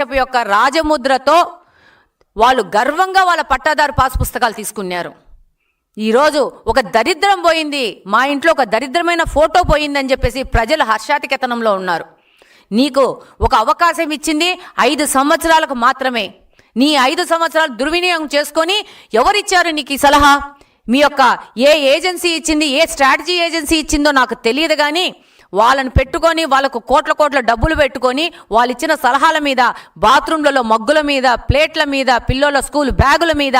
యొక్క రాజముద్రతో వాళ్ళు గర్వంగా వాళ్ళ పట్టాదారు పాస్ పుస్తకాలు తీసుకున్నారు. ఈరోజు ఒక దరిద్రం పోయింది. మా ఇంట్లో ఒక దరిద్రమైన ఫోటో పోయిందని చెప్పేసి ప్రజలు హర్షాతికెతనంలో ఉన్నారు. నీకు ఒక అవకాశం ఇచ్చింది ఐదు సంవత్సరాలకు మాత్రమే. నీ ఐదు సంవత్సరాలు దుర్వినియోగం చేసుకొని ఎవరిచ్చారు నీకు ఈ సలహా? మీ యొక్క ఏ ఏజెన్సీ ఇచ్చింది ఏ స్ట్రాటజీ ఏజెన్సీ ఇచ్చిందో నాకు తెలియదు కానీ వాళ్ళని పెట్టుకొని వాళ్ళకు కోట్ల కోట్ల డబ్బులు పెట్టుకొని వాళ్ళు ఇచ్చిన సలహాల మీద బాత్రూంలలో మగ్గుల మీద ప్లేట్ల మీద పిల్లల స్కూల్ బ్యాగుల మీద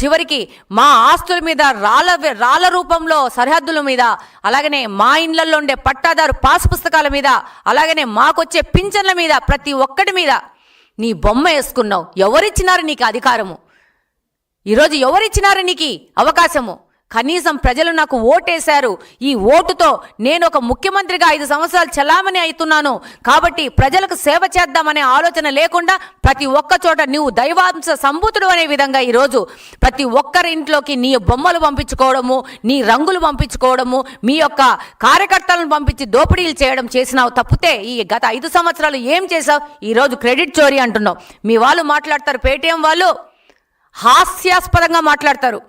చివరికి మా ఆస్తుల మీద రాళ్ళ రాళ్ళ రూపంలో సరిహద్దుల మీద అలాగనే మా ఇండ్లలో ఉండే పట్టాదారు పాస్ పుస్తకాల మీద అలాగనే మాకొచ్చే పింఛన్ల మీద ప్రతి ఒక్కటి మీద నీ బొమ్మ వేసుకున్నావు. ఎవరిచ్చినారు నీకు అధికారము? ఈరోజు ఎవరిచ్చినారు నీకు అవకాశము? కనీసం ప్రజలు నాకు ఓటేశారు. ఈ ఓటుతో నేను ఒక ముఖ్యమంత్రిగా ఐదు సంవత్సరాలు చలామణి అవుతున్నాను. కాబట్టి ప్రజలకు సేవ చేద్దామనే ఆలోచన లేకుండా ప్రతి ఒక్క చోట నువ్వు దైవాంశ సంభూతుడు అనే విధంగా ఈరోజు ప్రతి ఒక్కరి ఇంట్లోకి నీ బొమ్మలు పంపించుకోవడము నీ రంగులు పంపించుకోవడము మీ యొక్క కార్యకర్తలను పంపించి దోపిడీలు చేయడం చేసినావు తప్పితే ఈ గత ఐదు సంవత్సరాలు ఏం చేసావు ఈరోజు క్రెడిట్ చోరీ అంటున్నావు. మీ వాళ్ళు మాట్లాడతారు పేటీఎం వాళ్ళు హాస్యాస్పదంగా మాట్లాడతారు.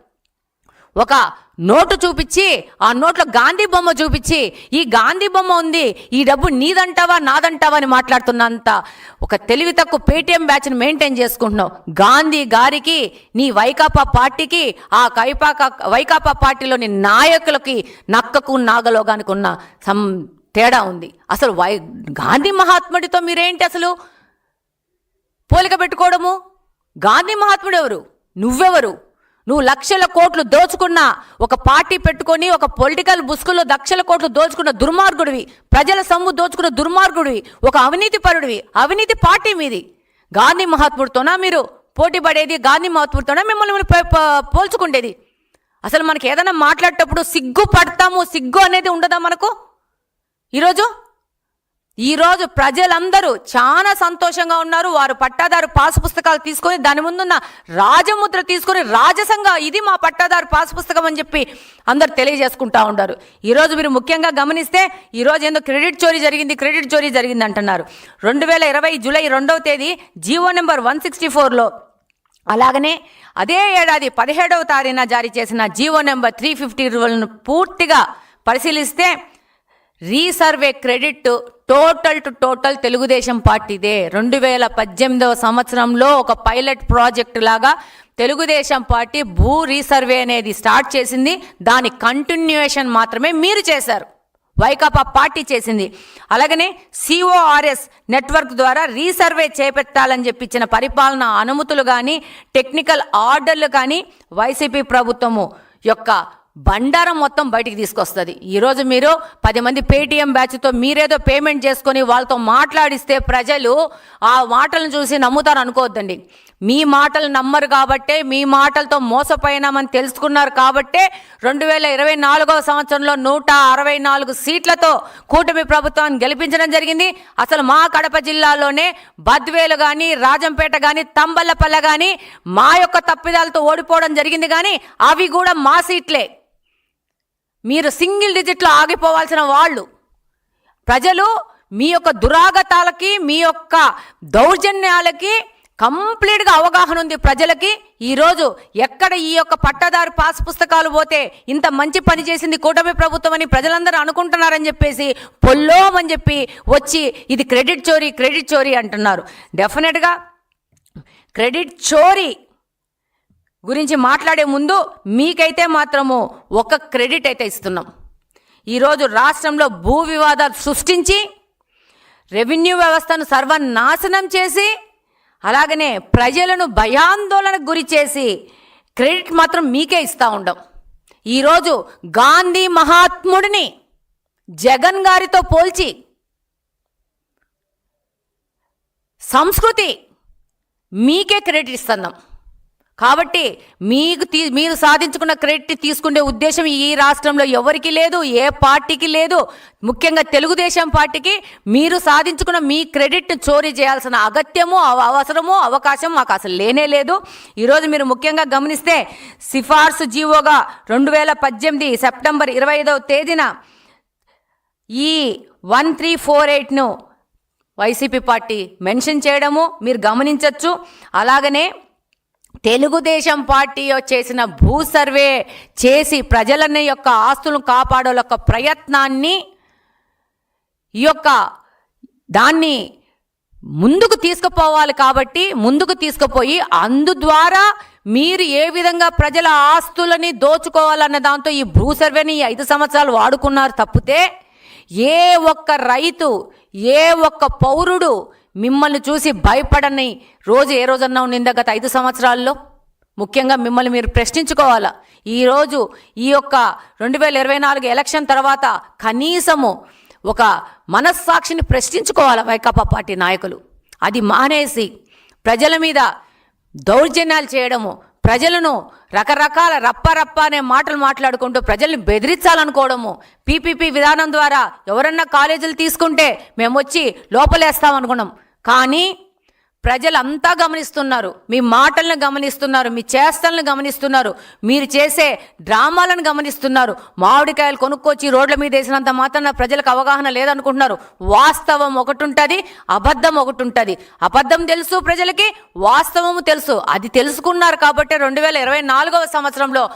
ఒక నోటు చూపించి ఆ నోట్లో గాంధీ బొమ్మ చూపించి ఈ గాంధీ బొమ్మ ఉంది ఈ డబ్బు నీదంటావా నాదంటావా అని మాట్లాడుతున్నంత ఒక తెలివి తక్కువ పేటీఎం బ్యాచ్ని మెయింటైన్ చేసుకుంటున్నావు. గాంధీ గారికి నీ వైకాపా పార్టీకి ఆ కైపాక వైకాపా పార్టీలోని నాయకులకి నక్కకు నాగలోగానికి ఉన్న సం తేడా ఉంది. అసలు వై గాంధీ మహాత్ముడితో మీరేంటి అసలు పోలిక పెట్టుకోవడము? గాంధీ మహాత్ముడు ఎవరు? నువ్వెవరు? నువ్వు లక్షల కోట్లు దోచుకున్న ఒక పార్టీ పెట్టుకొని ఒక పొలిటికల్ బుస్కుల్లో లక్షల కోట్లు దోచుకున్న దుర్మార్గుడివి ప్రజల సొమ్ము దోచుకున్న దుర్మార్గుడివి ఒక అవినీతి పరుడివి అవినీతి పార్టీ మీది. గాంధీ మహాత్ముడితోనా మీరు పోటీ పడేది? గాంధీ మహాత్ముడితోనా మిమ్మల్ని పో- పోల్చుకుండేది? అసలు మనకి ఏదైనా మాట్లాడేటప్పుడు సిగ్గు పడతాము సిగ్గు అనేది ఉండదా మనకు? ఈరోజు ఈరోజు ప్రజలందరూ చాలా సంతోషంగా ఉన్నారు. వారు పట్టాదారు పాసు పుస్తకాలు తీసుకొని దాని ముందున్న రాజముద్ర తీసుకొని రాజసంగా ఇది మా పట్టాదారు పాసు పుస్తకం అని చెప్పి అందరు తెలియజేసుకుంటా ఉన్నారు ఈరోజు మీరు ముఖ్యంగా గమనిస్తే ఈరోజు ఏందో క్రెడిట్ చోరీ జరిగింది క్రెడిట్ చోరీ జరిగింది అంటున్నారు. రెండు వేల ఇరవై జూలై రెండవ తేదీ జీవో నెంబర్ వన్ సిక్స్టీ ఫోర్లో. అలాగనే అదే ఏడాది పదిహేడవ తారీఖున జారీ చేసిన G O number three fifty రూల్ను పూర్తిగా పరిశీలిస్తే resurvey credit total to total Telugu Desam పార్టీదే. రెండు వేల పద్దెనిమిదవ సంవత్సరంలో ఒక పైలట్ ప్రాజెక్ట్ లాగా తెలుగుదేశం పార్టీ భూ రీసర్వే అనేది స్టార్ట్ చేసింది. దాని కంటిన్యూయేషన్ మాత్రమే మీరు చేశారు. వైకాపా పార్టీ చేసింది. అలాగనే సిఓఆర్ఎస్ నెట్వర్క్ ద్వారా రీసర్వే చేపెట్టాలని చెప్పి ఇచ్చిన పరిపాలన అనుమతులు కానీ టెక్నికల్ ఆర్డర్లు కానీ వైసీపీ ప్రభుత్వము యొక్క బండారం మొత్తం బయటికి తీసుకొస్తుంది. ఈరోజు మీరు పది మంది పేటీఎం బ్యాచ్తో మీరేదో పేమెంట్ చేసుకొని వాళ్ళతో మాట్లాడిస్తే ప్రజలు ఆ మాటలను చూసి నమ్ముతారు అనుకోవద్దండి. మీ మాటలు నమ్మరు కాబట్టే మీ మాటలతో మోసపోయినామని తెలుసుకున్నారు కాబట్టే రెండు వేల ఇరవై నాలుగవ సంవత్సరంలో నూట అరవై నాలుగు సీట్లతో కూటమి ప్రభుత్వాన్ని గెలిపించడం జరిగింది. అసలు మా కడప జిల్లాలోనే బద్వేలు కానీ రాజంపేట కానీ తంబల్లపల్లె కానీ మా యొక్క తప్పిదాలతో ఓడిపోవడం జరిగింది కానీ అవి కూడా మా సీట్లే. మీరు సింగిల్ డిజిట్లో ఆగిపోవాల్సిన వాళ్ళు ప్రజలు మీ యొక్క దురాగతాలకి మీ యొక్క దౌర్జన్యాలకి కంప్లీట్గా అవగాహన ఉంది ప్రజలకి. ఈరోజు ఎక్కడ ఈ యొక్క పట్టదారు పాస్ పుస్తకాలు పోతే ఇంత మంచి పని చేసింది కూటమి ప్రభుత్వం అని ప్రజలందరూ అనుకుంటున్నారని చెప్పేసి పొల్లోమని చెప్పి వచ్చి ఇది క్రెడిట్ చోరీ క్రెడిట్ చోరీ అంటున్నారు. డెఫినెట్గా క్రెడిట్ చోరీ గురించి మాట్లాడే ముందు మీకైతే మాత్రము ఒక క్రెడిట్ అయితే ఇస్తున్నాం. ఈరోజు రాష్ట్రంలో భూ వివాదాలు సృష్టించి రెవెన్యూ వ్యవస్థను సర్వనాశనం చేసి అలాగనే ప్రజలను భయాందోళనకు గురి చేసి క్రెడిట్ మాత్రం మీకే ఇస్తూ ఉండం. ఈరోజు గాంధీ మహాత్ముడిని జగన్ గారితో పోల్చి సంస్కృతి మీకే క్రెడిట్ ఇస్తున్నాం. కాబట్టి మీకు తీ మీరు సాధించుకున్న క్రెడిట్ తీసుకునే ఉద్దేశం ఈ రాష్ట్రంలో ఎవరికి లేదు ఏ పార్టీకి లేదు. ముఖ్యంగా తెలుగుదేశం పార్టీకి మీరు సాధించుకున్న మీ క్రెడిట్ చోరీ చేయాల్సిన అగత్యము అవ- అవసరము అవకాశం మాకు అసలు లేనే లేదు. ఈరోజు మీరు ముఖ్యంగా గమనిస్తే సిఫార్సు జీవోగా రెండు వేల పద్దెనిమిది సెప్టెంబర్ ఇరవై ఐదవ తేదీన ఈ వన్ త్రీ ఫోర్ ఎయిట్ను వైసీపీ పార్టీ మెన్షన్ చేయడము మీరు గమనించవచ్చు అలాగనే తెలుగుదేశం పార్టీ చేసిన భూ సర్వే చేసి ప్రజలని యొక్క ఆస్తులను కాపాడే యొక్క ప్రయత్నాన్ని ఈ యొక్క దాన్ని ముందుకు తీసుకుపోవాలి కాబట్టి ముందుకు తీసుకుపోయి అందు ద్వారా మీరు ఏ విధంగా ప్రజల ఆస్తులని దోచుకోవాలన్న దాంతో ఈ భూ సర్వేని ఐదు సంవత్సరాలు వాడుకున్నారు తప్పితే ఏ ఒక్క రైతు ఏ ఒక్క పౌరుడు మిమ్మల్ని చూసి భయపడని రోజు ఏ రోజన్నా ఉండిందా గత ఐదు సంవత్సరాల్లో? ముఖ్యంగా మిమ్మల్ని మీరు ప్రశ్నించుకోవాలా? ఈరోజు ఈ యొక్క రెండు వేల ఇరవై నాలుగు ఎలక్షన్ తర్వాత కనీసము ఒక మనస్సాక్షిని ప్రశ్నించుకోవాలి వైకాపా పార్టీ నాయకులు? అది మానేసి ప్రజల మీద దౌర్జన్యాలు చేయడము ప్రజలను రకరకాల రప్ప అనే మాటలు మాట్లాడుకుంటూ ప్రజల్ని బెదిరించాలనుకోవడము పీపీపీ విధానం ద్వారా ఎవరన్నా కాలేజీలు తీసుకుంటే మేము వచ్చి లోపలేస్తామనుకున్నాం. కానీ ప్రజలంతా గమనిస్తున్నారు. మీ మాటలను గమనిస్తున్నారు. మీ చేష్టలను గమనిస్తున్నారు. మీరు చేసే డ్రామాలను గమనిస్తున్నారు. మామిడికాయలు కొనుక్కొచ్చి రోడ్ల మీద వేసినంత మాత్రాన ప్రజలకు అవగాహన లేదనుకుంటున్నారు. వాస్తవం ఒకటి ఉంటుంది అబద్ధం ఒకటి ఉంటుంది అబద్ధం తెలుసు ప్రజలకి వాస్తవము తెలుసు. అది తెలుసుకున్నారు కాబట్టి రెండు వేల ఇరవై నాలుగవ సంవత్సరంలో